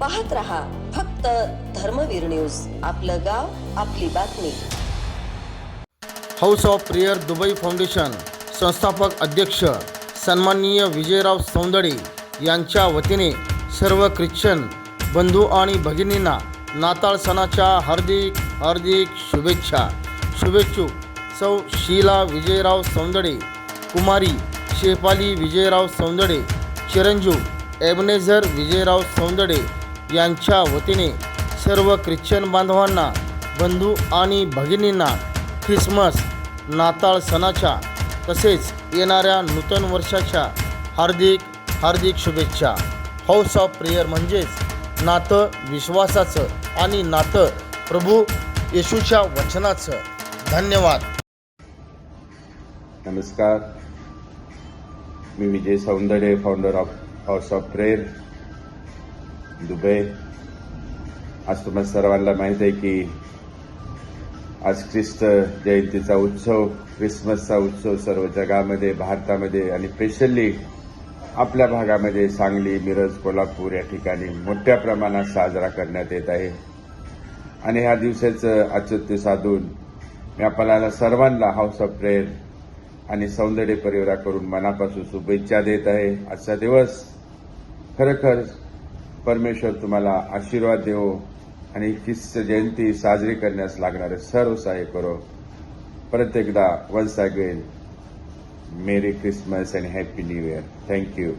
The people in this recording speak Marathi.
पाहत रहा फक्त धर्मवीर न्यूज. आपलं गाव आपली बातमी. House of prayer Dubai foundation संस्थापक अध्यक्ष सन्माननीय विजयराव सौंदडे यांच्या वतीने सर्व ख्रिश्चन बंधू आणि भगिनींना नाताळ सणाच्या हार्दिक हार्दिक शुभेच्छा. शुभेच्छुक सौ शीला विजयराव सौंदडे कुमारी शेफाली विजयराव सौंदडे चिरंजीव एबनेझर विजयराव सौंदडे यांच्या वतीने सर्व ख्रिश्चन बांधवांना बंधू आणि भगिनींना ख्रिसमस नाताळ सणाच्या तसेच येणाऱ्या नूतन वर्षाच्या हार्दिक हार्दिक शुभेच्छा. हाऊस ऑफ प्रेयर म्हणजेच नातं विश्वासाचं आणि नातं प्रभू येशूच्या वचनाचं. धन्यवाद. नमस्कार. मी Vijay Saundarya founder of house of prayer Dubai आज तुम्हा सर्वांना माहीत आहे की आज ख्रिस्त जयंतीचा उत्सव क्रिसमसचा उत्सव सर्व जगामध्ये भारतामध्ये आणि स्पेशली आपल्या भागामध्ये सांगली मिरज कोल्हापूर या ठिकाणी मोठ्या प्रमाणात साजरा करण्यात येत आहे. आणि ह्या दिवसाचं औचित्य साधून मी आपल्याला सर्वांना हाऊस ऑफ प्रेयर आणि सौंदर्य परिवाराकडून मनापासून शुभेच्छा देत आहे. आजचा दिवस खरोखर परमेश्वर तुम्हाला आशीर्वाद देवो आणि ख्रिस्त जयंती साजरी करण्यास लागणारे सर्व सहाय्य करो. परत एकदा once again merry Christmas and happy new year thank you